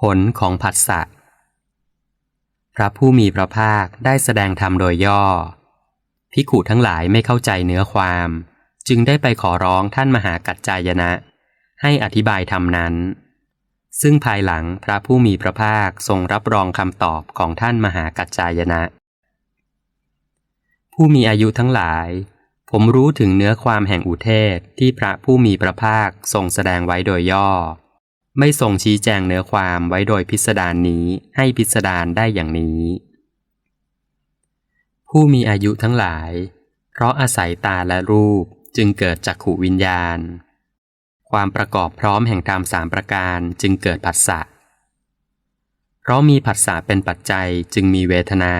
ผลของผัสสะ พระผู้มีพระภาคได้แสดงธรรมโดยย่อภิขุทั้งหลายไม่เข้าใจเนื้อความ จึงได้ไปขอร้องท่านมหากัจจายนะ ให้อธิบายธรรมนั้น ซึ่งภายหลังพระผู้มีพระภาคทรงรับรองคำตอบของท่านมหากัจจายนะ ผู้มีอายุทั้งหลาย ผมรู้ถึงเนื้อความแห่งอุเทศที่พระผู้มีพระภาคทรงแสดงไว้โดยย่อ ไม่ทรงชี้แจงเนื้อความไว้โดยพิสดารนนี้ให้พิสดารได้อย่างนี้ ผู้มีอายุทั้งหลาย เพราะอาศัยตาและรูปจึงเกิดจักขุวิญญาณ ความประกอบพร้อมแห่งธรรมสามประการจึงเกิดผัสสะ เพราะมีผัสสะเป็นปัจจัยจึงมีเวทนา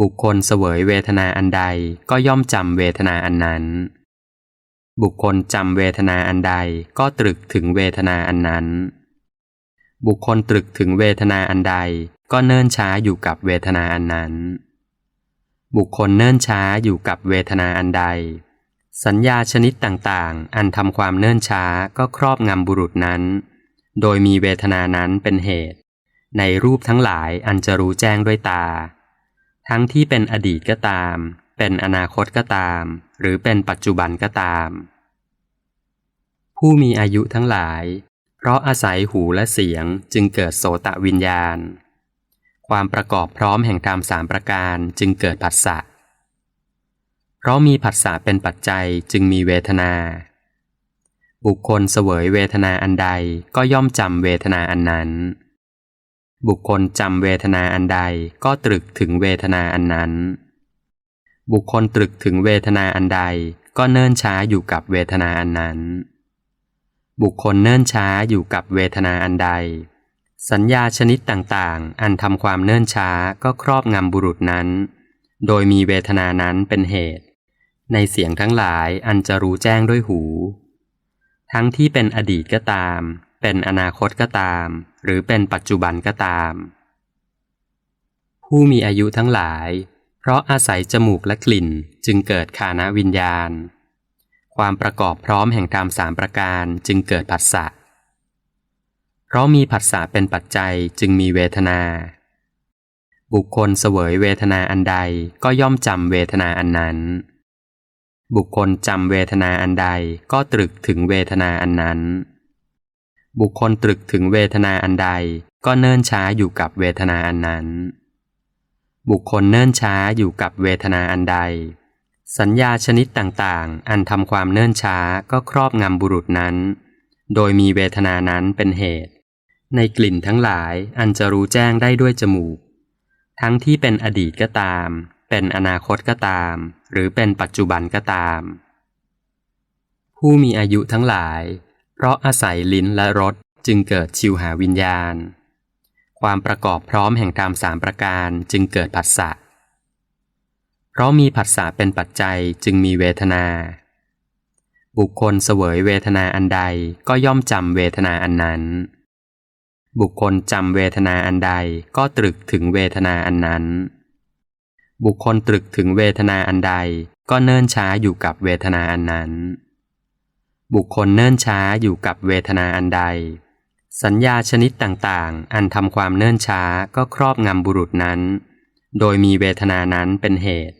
บุคคลเสวยเวทนาอันใดก็ย่อมจำเวทนาอันนั้น บุคคลจำเวทนาอันใดก็ตรึกถึงเวทนาอันนั้น บุคคลตรึกถึงเวทนาอันใดก็เนิ่นช้าอยู่กับเวทนาอันนั้น บุคคลเนิ่นช้าอยู่กับเวทนาอันใด สัญญาชนิดต่างๆ อันทำความเนิ่นช้าก็ครอบงำบุรุษนั้น โดยมีเวทนานั้นเป็นเหตุ ในรูปทั้งหลายอันจะรู้แจ้งด้วยตา ทั้งที่เป็นอดีตก็ตาม เป็นอนาคตก็ตาม หรือเป็นปัจจุบันก็ตาม ผู้มีอายุทั้งหลาย เพราะอาศัยหูและเสียงจึงเกิดโสตะวิญญาณ ความประกอบพร้อมแห่งธรรมสามประการจึงเกิดผัสสะ เพราะมีผัสสะเป็นปัจจัยจึงมีเวทนา บุคคลเสวยเวทนาอันใดก็ย่อมจำเวทนาอันนั้นบุคคลจำเวทนาอันใดก็ตรึกถึงเวทนาอันนั้น บุคคลตรึกถึงเวทนาอันใด ก็เนิ่นช้าอยู่กับเวทนาอันนั้น บุคคลเนิ่นช้าอยู่กับเวทนาอันใด สัญญาชนิดต่างๆ อันทำความเนิ่นช้าก็ครอบงำบุรุษนั้น โดยมีเวทนานั้นเป็นเหตุ ในเสียงทั้งหลายอันจะรู้แจ้งด้วยหู ทั้งที่เป็นอดีตก็ตาม เป็นอนาคตก็ตาม หรือเป็นปัจจุบันก็ตาม ผู้มีอายุทั้งหลาย ราะอาศัยจมูกและกลิ่นจึงเกิดคานวิญญาณ ความประกอบพร้อมแห่งธรรมสามประการจึงเกิดผัสสะ เพราะมีผัสสะเป็นปัจจัยจึงมีเวทนา บุคคลเสวยเวทนาอันใดก็ย่อมจำเวทนาอันนั้น บุคคลจำเวทนาอันใดก็ตรึกถึงเวทนาอันนั้น บุคคลตรึกถึงเวทนาอันใดก็เนิ่นช้าอยู่กับเวทนาอันนั้น บุคคลเนิ่นช้าอยู่กับเวทนาอันใด สัญญาชนิดต่างๆ อันทำความเนิ่นช้าก็ครอบงำบุรุษนั้น โดยมีเวทนานั้นเป็นเหตุ ในกลิ่นทั้งหลายอันจะรู้แจ้งได้ด้วยจมูก ทั้งที่เป็นอดีตก็ตาม เป็นอนาคตก็ตาม หรือเป็นปัจจุบันก็ตาม ผู้มีอายุทั้งหลาย เพราะอาศัยลิ้นและรสจึงเกิดชิวหาวิญญาณ ความประกอบพร้อมแห่งธรรมสามประการจึงเกิดผัสสะ เพราะมีผัสสะเป็นปัจจัยจึงมีเวทนา บุคคลเสวยเวทนาอันใดก็ย่อมจำเวทนาอันนั้น บุคคลจำเวทนาอันใดก็ตรึกถึงเวทนาอันนั้น บุคคลตรึกถึงเวทนาอันใดก็เนิ่นช้าอยู่กับเวทนาอันนั้น บุคคลเนิ่นช้าอยู่กับเวทนาอันใด สัญญาชนิดต่างๆ อันทำความเนิ่นช้าก็ครอบงำบุรุษนั้น โดยมีเวทนานั้นเป็นเหตุ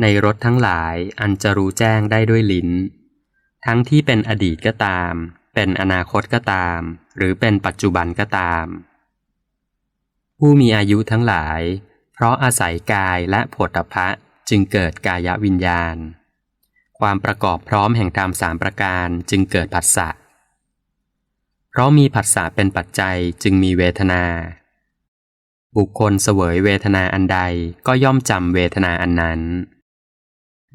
ในรถทั้งหลายอันจะรู้แจ้งได้ด้วยลิ้น ทั้งที่เป็นอดีตก็ตาม เป็นอนาคตก็ตาม หรือเป็นปัจจุบันก็ตาม ผู้มีอายุทั้งหลาย เพราะอาศัยกายและโผฏฐะจึงเกิดกายวิญญาณ ความประกอบพร้อมแห่งธรรมสามประการจึงเกิดผัสสะ เพราะมีผัสสะเป็นปัจจัยจึงมีเวทนา บุคคลเสวยเวทนาอันใดก็ย่อมจำเวทนาอันนั้น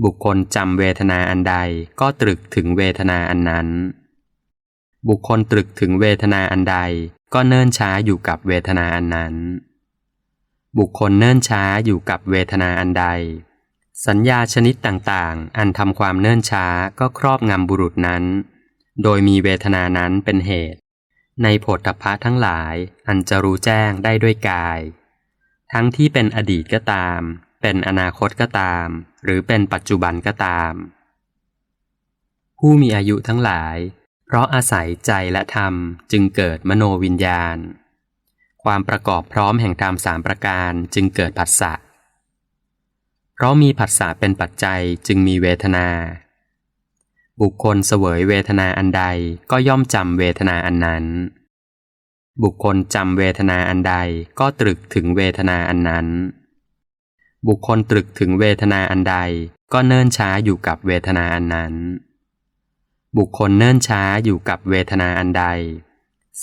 บุคคลจำเวทนาอันใดก็ตรึกถึงเวทนาอันนั้น บุคคลตรึกถึงเวทนาอันใดก็เนิ่นช้าอยู่กับเวทนาอันนั้น บุคคลเนิ่นช้าอยู่กับเวทนาอันใด สัญญาชนิดต่างๆ อันทำความเนิ่นช้าก็ครอบงำบุรุษนั้น โดยมีเวทนานั้นเป็นเหตุ ในโผฏฐัพพะทั้งหลายอันจะรู้แจ้งได้ด้วยกาย ทั้งที่เป็นอดีตก็ตาม เป็นอนาคตก็ตาม หรือเป็นปัจจุบันก็ตาม ผู้มีอายุทั้งหลาย เพราะอาศัยใจและธรรมจึงเกิดมโนวิญญาณ ความประกอบพร้อมแห่งธรรมสามประการจึงเกิดผัสสะเพราะมีผัสสะเป็นปัจจัยจึงมีเวทนา บุคคลเสวยเวทนาอันใดก็ย่อมจำเวทนาอันนั้น บุคคลจำเวทนาอันใดก็ตรึกถึงเวทนาอันนั้น บุคคลตรึกถึงเวทนาอันใดก็เนิ่นช้าอยู่กับเวทนาอันนั้น บุคคลเนิ่นช้าอยู่กับเวทนาอันใด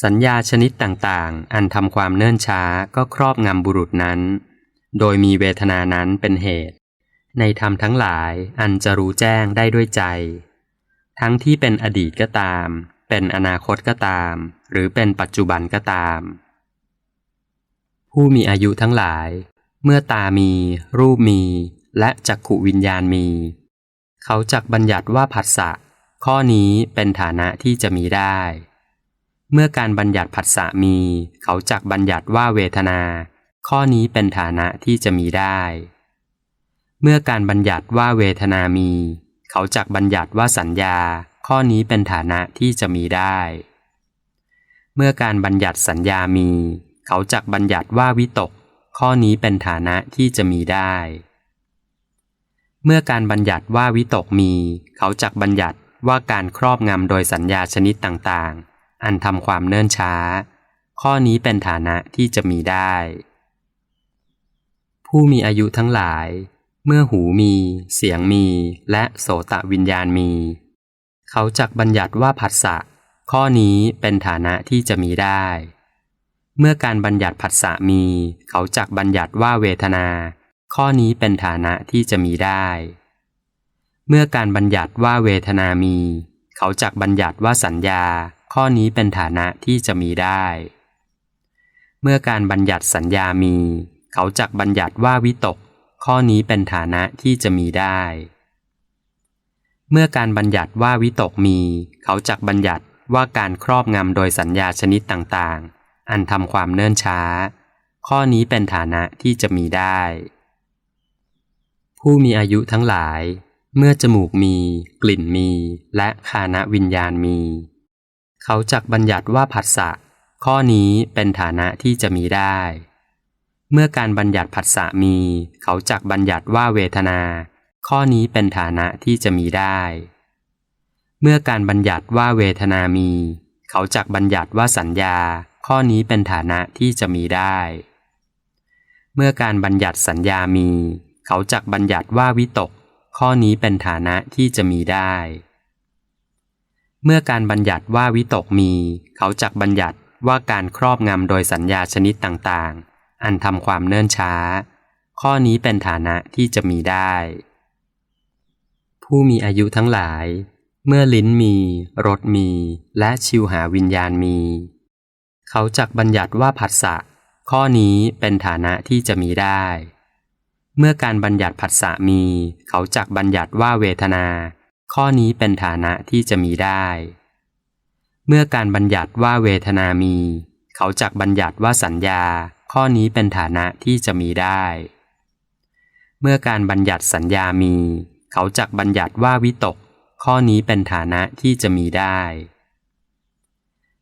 สัญญาชนิดต่างๆ อันทำความเนิ่นช้าก็ครอบงำบุรุษนั้น โดยมีเวทนานั้นเป็นเหตุ ในธรรมทั้งหลายอันจะรู้แจ้งได้ด้วยใจ ทั้งที่เป็นอดีตก็ตาม เป็นอนาคตก็ตาม หรือเป็นปัจจุบันก็ตาม ผู้มีอายุทั้งหลาย เมื่อตามี รูปมี และจักขุวิญญาณมี เขาจักบัญญัติว่าผัสสะข้อนี้เป็นฐานะที่จะมีได้ เมื่อการบัญญัติผัสสะมี เขาจักบัญญัติว่าเวทนา ข้อนี้เป็นฐานะที่จะมีได้ เมื่อการบัญญัติว่าเวทนามี เขาจักบัญญัติว่าสัญญา ข้อนี้เป็นฐานะที่จะมีได้ เมื่อการบัญญัติสัญญามี เขาจักบัญญัติว่าวิตก ข้อนี้เป็นฐานะที่จะมีได้ เมื่อการบัญญัติว่าวิตกมี เขาจักบัญญัติว่าการครอบงำโดยสัญญาชนิดต่างๆ อันทำความเนิ่นช้า ข้อนี้เป็นฐานะที่จะมีได้ ผู้มีอายุทั้งหลาย เมื่อหูมี เสียงมี และโสตวิญญาณมี เขาจักบัญญัติว่าผัสสะ ข้อนี้เป็นฐานะที่จะมีได้ เมื่อการบัญญัติผัสสะมี เขาจักบัญญัติว่าเวทนา ข้อนี้เป็นฐานะที่จะมีได้ เมื่อการบัญญัติว่าเวทนามี เขาจักบัญญัติว่าสัญญา ข้อนี้เป็นฐานะที่จะมีได้ เมื่อการบัญญัติสัญญามี เขาจักบัญญัติว่าวิตก ข้อนี้เป็นฐานะที่จะมีได้ เมื่อการบัญญัติว่าวิตกมี เขาจักบัญญัติว่าการครอบงำโดยสัญญาชนิดต่างๆ อันทำความเนิ่นช้า ข้อนี้เป็นฐานะที่จะมีได้ ผู้มีอายุทั้งหลาย เมื่อจมูกมี กลิ่นมี และคานวิญญาณมี เขาจักบัญญัติว่าผัสสะข้อนี้เป็นฐานะที่จะมีได้ เมื่อการบัญญัติผัสสะมี เขาจักบัญญัติว่าเวทนา ข้อนี้เป็นฐานะที่จะมีได้ เมื่อการบัญญัติว่าเวทนามี เขาจักบัญญัติว่าสัญญา ข้อนี้เป็นฐานะที่จะมีได้ เมื่อการบัญญัติสัญญามี เขาจักบัญญัติว่าวิตก ข้อนี้เป็นฐานะที่จะมีได้ เมื่อการบัญญัติว่าวิตกมี เขาจักบัญญัติว่าการครอบงำโดยสัญญาชนิดต่างๆ อันทำความเนิ่นช้า ข้อนี้เป็นฐานะที่จะมีได้ ผู้มีอายุทั้งหลาย เมื่อลิ้นมี รสมี และชิวหาวิญญาณมี เขาจักบัญญัติว่าผัสสะ ข้อนี้เป็นฐานะที่จะมีได้ เมื่อการบัญญัติผัสสะมี เขาจักบัญญัติว่าเวทนา ข้อนี้เป็นฐานะที่จะมีได้ เมื่อการบัญญัติว่าเวทนามี เขาจักบัญญัติว่าสัญญา ข้อนี้เป็นฐานะที่จะมีได้ เมื่อการบัญญัติสัญญามี เขาจักบัญญัติว่าวิตก ข้อนี้เป็นฐานะที่จะมีได้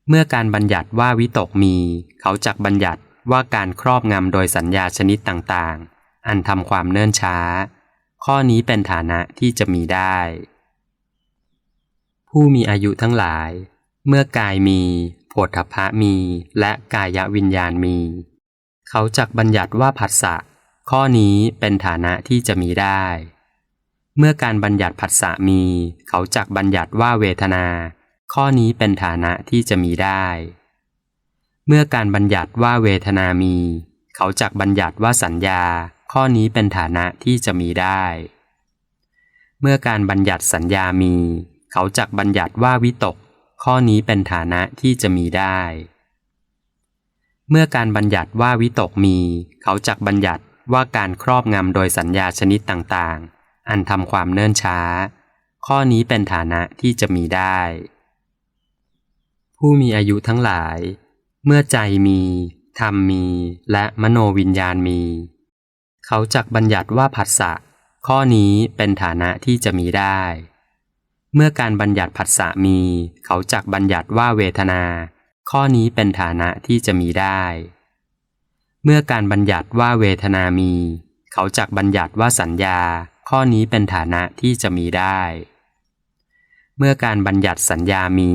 เมื่อการบัญญัติว่าวิตกมี เขาจักบัญญัติว่าการครอบงำโดยสัญญาชนิดต่างๆ อันทำความเนิ่นช้า ข้อนี้เป็นฐานะที่จะมีได้ ผู้มีอายุทั้งหลาย เมื่อกายมีโผฏฐัพพะมี และกายวิญญาณมี เขาจักบัญญัติว่าผัสสะข้อนี้เป็นฐานะที่จะมีได้ เมื่อการบัญญัติผัสสะมี เขาจักบัญญัติว่าเวทนา ข้อนี้เป็นฐานะที่จะมีได้ เมื่อการบัญญัติว่าเวทนามี เขาจักบัญญัติว่าสัญญา ข้อนี้เป็นฐานะที่จะมีได้ เมื่อการบัญญัติสัญญามี เขาจักบัญญัติว่าวิตก ข้อนี้เป็นฐานะที่จะมีได้ เมื่อการบัญญัติว่าวิตกมี เขาจักบัญญัติว่าการครอบงำโดยสัญญาชนิดต่างๆ อันทำความเนิ่นช้า ข้อนี้เป็นฐานะที่จะมีได้ ผู้มีอายุทั้งหลาย เมื่อใจมีธรรมมี และมโนวิญญาณมี เขาจักบัญญัติว่าผัสสะข้อนี้เป็นฐานะที่จะมีได้ เมื่อการบัญญัติผัสสะมี เขาจักบัญญัติว่าเวทนา ข้อนี้เป็นฐานะที่จะมีได้ เมื่อการบัญญัติว่าเวทนามี เขาจักบัญญัติว่าสัญญา ข้อนี้เป็นฐานะที่จะมีได้ เมื่อการบัญญัติสัญญามี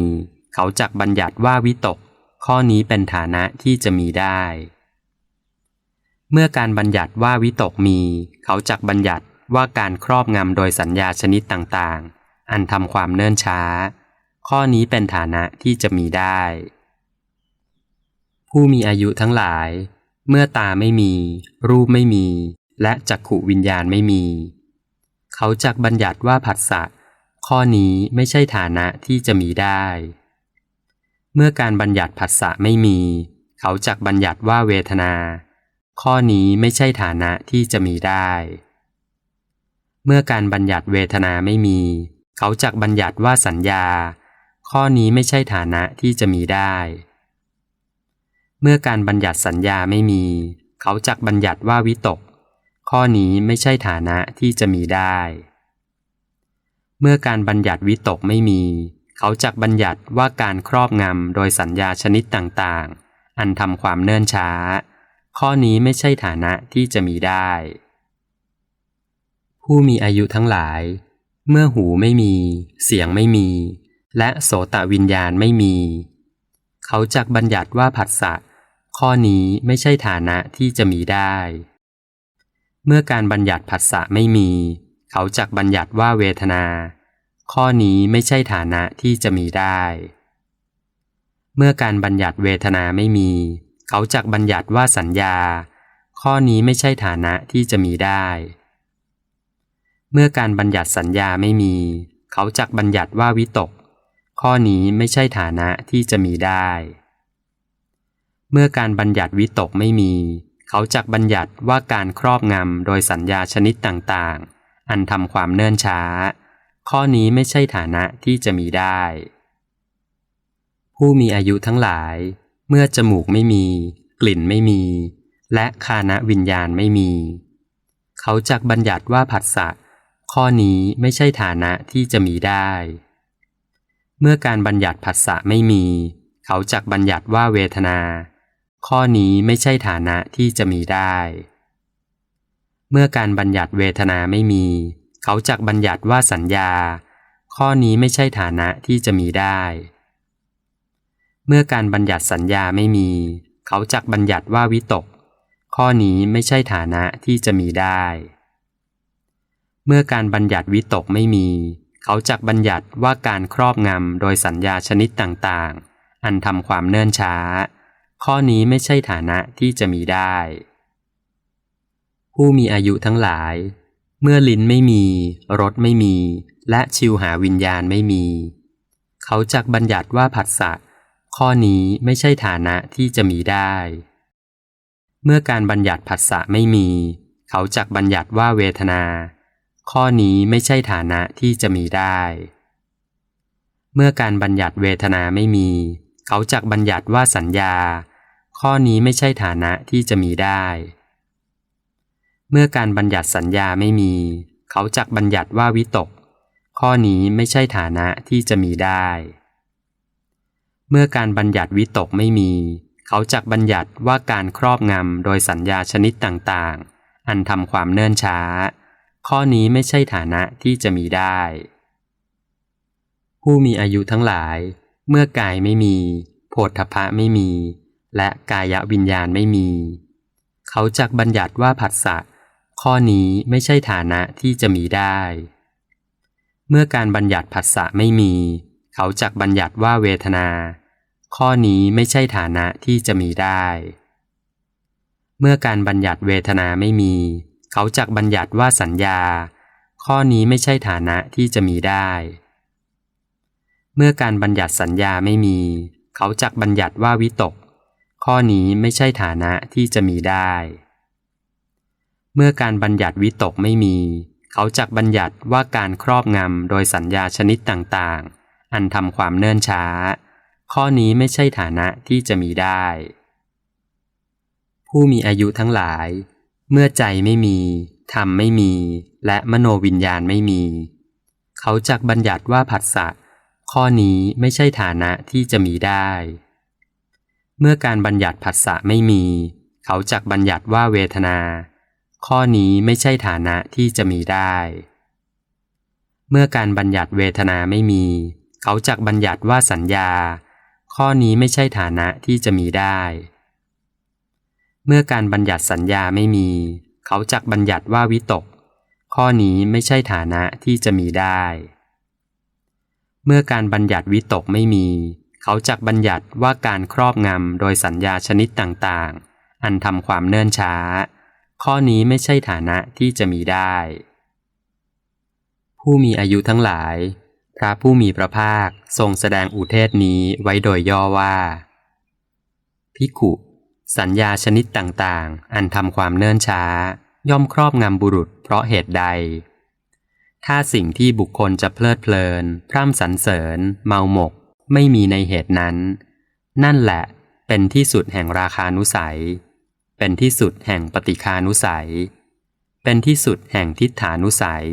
เขาจักบัญญัติว่าวิตก ข้อนี้เป็นฐานะที่จะมีได้ เมื่อการบัญญัติว่าวิตกมี เขาจักบัญญัติว่าการครอบงำโดยสัญญาชนิดต่างๆ อันทำความเนิ่นช้า ข้อนี้เป็นฐานะที่จะมีได้ ผู้มีอายุทั้งหลาย เมื่อตาไม่มี รูปไม่มี และจักขุวิญญาณไม่มี เขาจักบัญญัติว่าผัสสะข้อนี้ไม่ใช่ฐานะที่จะมีได้ เมื่อการบัญญัติผัสสะไม่มี เขาจักบัญญัติว่าเวทนา ข้อนี้ไม่ใช่ฐานะที่จะมีได้ เมื่อการบัญญัติเวทนาไม่มี เขาจักบัญญัติว่าสัญญา ข้อนี้ไม่ใช่ฐานะที่จะมีได้ เมื่อการบัญญัติสัญญาไม่มี เขาจักบัญญัติว่าวิตก ข้อนี้ไม่ใช่ฐานะที่จะมีได้ เมื่อการบัญญัติวิตกไม่มี เขาจักบัญญัติว่าการครอบงำโดยสัญญาชนิดต่างๆ อันทำความเนิ่นช้า ข้อนี้ไม่ใช่ฐานะที่จะมีได้ ผู้มีอายุทั้งหลาย เมื่อหูไม่มี เสียงไม่มี และโสตวิญญาณไม่มีเขาจักบัญญัติว่าผัสสะ ข้อนี้ไม่ใช่ฐานะที่จะมีได้ เมื่อการบัญญัติผัสสะไม่มี เขาจักบัญญัติว่าเวทนา ข้อนี้ไม่ใช่ฐานะที่จะมีได้ เมื่อการบัญญัติเวทนาไม่มี เขาจักบัญญัติว่าสัญญา ข้อนี้ไม่ใช่ฐานะที่จะมีได้ เมื่อการบัญญัติสัญญาไม่มี เขาจักบัญญัติว่าวิตก ข้อนี้ไม่ใช่ฐานะที่จะมีได้ เมื่อการบัญญัติวิตกไม่มี เขาจักบัญญัติว่าการครอบงำโดยสัญญาชนิดต่างๆ อันทำความเนิ่นช้า ข้อนี้ไม่ใช่ฐานะที่จะมีได้ ผู้มีอายุทั้งหลาย เมื่อจมูกไม่มี กลิ่นไม่มี และคานะวิญญาณไม่มี เขาจักบัญญัติว่าผัสสะข้อนี้ไม่ใช่ฐานะที่จะมีได้ เมื่อการบัญญัติผัสสะไม่มี เขาจักบัญญัติว่าเวทนา ข้อนี้ไม่ใช่ฐานะที่จะมีได้ เมื่อการบัญญัติเวทนาไม่มี เขาจักบัญญัติว่าสัญญา ข้อนี้ไม่ใช่ฐานะที่จะมีได้ เมื่อการบัญญัติสัญญาไม่มี เขาจักบัญญัติว่าวิตก ข้อนี้ไม่ใช่ฐานะที่จะมีได้ เมื่อการบัญญัติวิตกไม่มี เขาจักบัญญัติว่าการครอบงำโดยสัญญาชนิดต่างๆ อันทำความเนิ่นช้า ข้อนี้ไม่ใช่ฐานะที่จะมีได้ ผู้มีอายุทั้งหลาย เมื่อลิ้นไม่มี รสไม่มี และชิวหาวิญญาณไม่มี เขาจักบัญญัติว่าผัสสะข้อนี้ไม่ใช่ฐานะที่จะมีได้ เมื่อการบัญญัติผัสสะไม่มี เขาจักบัญญัติว่าเวทนา ข้อนี้ไม่ใช่ฐานะที่จะมีได้ เมื่อการบัญญัติเวทนาไม่มี เขาจักบัญญัติว่าสัญญา ข้อนี้ไม่ใช่ฐานะที่จะมีได้ เมื่อการบัญญัติสัญญาไม่มี เขาจักบัญญัติว่าวิตก ข้อนี้ไม่ใช่ฐานะที่จะมีได้ เมื่อการบัญญัติวิตกไม่มี เขาจักบัญญัติว่าการครอบงำโดยสัญญาชนิดต่างๆ อันทำความเนิ่นช้า ข้อนี้ไม่ใช่ฐานะที่จะมีได้ ผู้มีอายุทั้งหลาย เมื่อกายไม่มีโผฏฐพะไม่มี และกายวิญญาณไม่มี เขาจักบัญญัติว่าผัสสะข้อนี้ไม่ใช่ฐานะที่จะมีได้ เมื่อการบัญญัติผัสสะไม่มี เขาจักบัญญัติว่าเวทนา ข้อนี้ไม่ใช่ฐานะที่จะมีได้ เมื่อการบัญญัติเวทนาไม่มี เขาจักบัญญัติว่าสัญญา ข้อนี้ไม่ใช่ฐานะที่จะมีได้ เมื่อการบัญญัติสัญญาไม่มี เขาจักบัญญัติว่าวิตก ข้อนี้ไม่ใช่ฐานะที่จะมีได้ เมื่อการบัญญัติวิตกไม่มี เขาจักบัญญัติว่าการครอบงำโดยสัญญาชนิดต่างๆ อันทำความเนิ่นช้า ข้อนี้ไม่ใช่ฐานะที่จะมีได้ ผู้มีอายุทั้งหลาย เมื่อใจไม่มีธรรมไม่มีและมโนวิญญาณไม่มี เขาจักบัญญัติว่าผัสสะข้อนี้ไม่ใช่ฐานะที่จะมีได้ เมื่อการบัญญัติผัสสะไม่มี เขาจักบัญญัติว่าเวทนา ข้อนี้ไม่ใช่ฐานะที่จะมีได้ เมื่อการบัญญัติเวทนาไม่มี เขาจักบัญญัติว่าสัญญา ข้อนี้ไม่ใช่ฐานะที่จะมีได้ เมื่อการบัญญัติสัญญาไม่มี เขาจักบัญญัติว่าวิตก ข้อนี้ไม่ใช่ฐานะที่จะมีได้ เมื่อการบัญญัติวิตกไม่มี เขาจักบัญญัติว่าการครอบงำโดยสัญญาชนิดต่างๆ อันทำความเนิ่นช้า ข้อนี้ไม่ใช่ฐานะที่จะมีได้ ผู้มีอายุทั้งหลาย พระผู้มีพระภาคทรงแสดงอุเทศนี้ไว้โดยย่อว่าพิขุสัญญาชนิดต่างๆ อันทำความเนิ่นช้า ย่อมครอบงำบุรุษเพราะเหตุใด ถ้าสิ่งที่บุคคลจะเพลิดเพลิน พร่ำสรรเสริญ เมาหมก ไม่มีในเหตุนั้น นั่นแหละเป็นที่สุดแห่งราคานุสัย เป็นที่สุดแห่งปฏิคานุสัย เป็นที่สุดแห่งทิฏฐานุสัย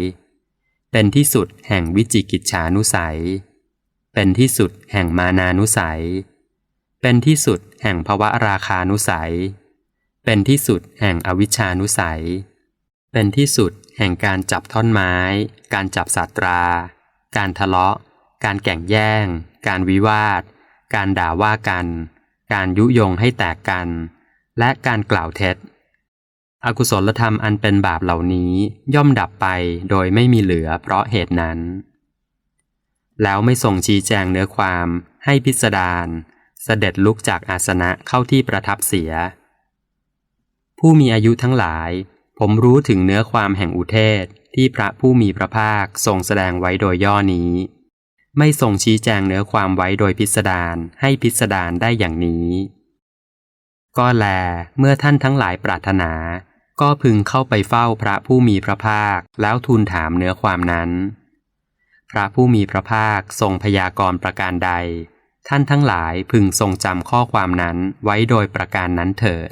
เป็นที่สุดแห่งวิจิกิจฉานุสัย เป็นที่สุดแห่งมานานุสัย เป็นที่สุดแห่งภวะราคานุสัย เป็นที่สุดแห่งอวิชานุสัย เป็นที่สุดแห่งการจับท่อนไม้ การจับสัตรา การทะเลาะ การแก่งแย่ง การวิวาท การด่าว่ากัน การยุยงให้แตกกัน และการกล่าวเท็จ อกุศลธรรมอันเป็นบาปเหล่านี้ย่อมดับไปโดยไม่มีเหลือเพราะเหตุนั้น แล้วไม่ทรงชี้แจงเนื้อความให้พิสดารเสด็จลุกจากอาสนะเข้าที่ประทับเสีย ผู้มีอายุทั้งหลาย ผมรู้ถึงเนื้อความแห่งอุเทศที่พระผู้มีพระภาคทรงแสดงไว้โดยย่อนี้ ไม่ทรงชี้แจงเนื้อความไว้โดยพิสดารให้พิสดารได้อย่างนี้ ก็แลเมื่อท่านทั้งหลายปรารถนา ก็พึงเข้าไปเฝ้าพระผู้มีพระภาคแล้วทูลถามเนื้อความนั้น พระผู้มีพระภาคทรงพยากรณ์ประการใด ท่านทั้งหลายพึงทรงจำข้อความนั้นไว้โดยประการนั้นเถิด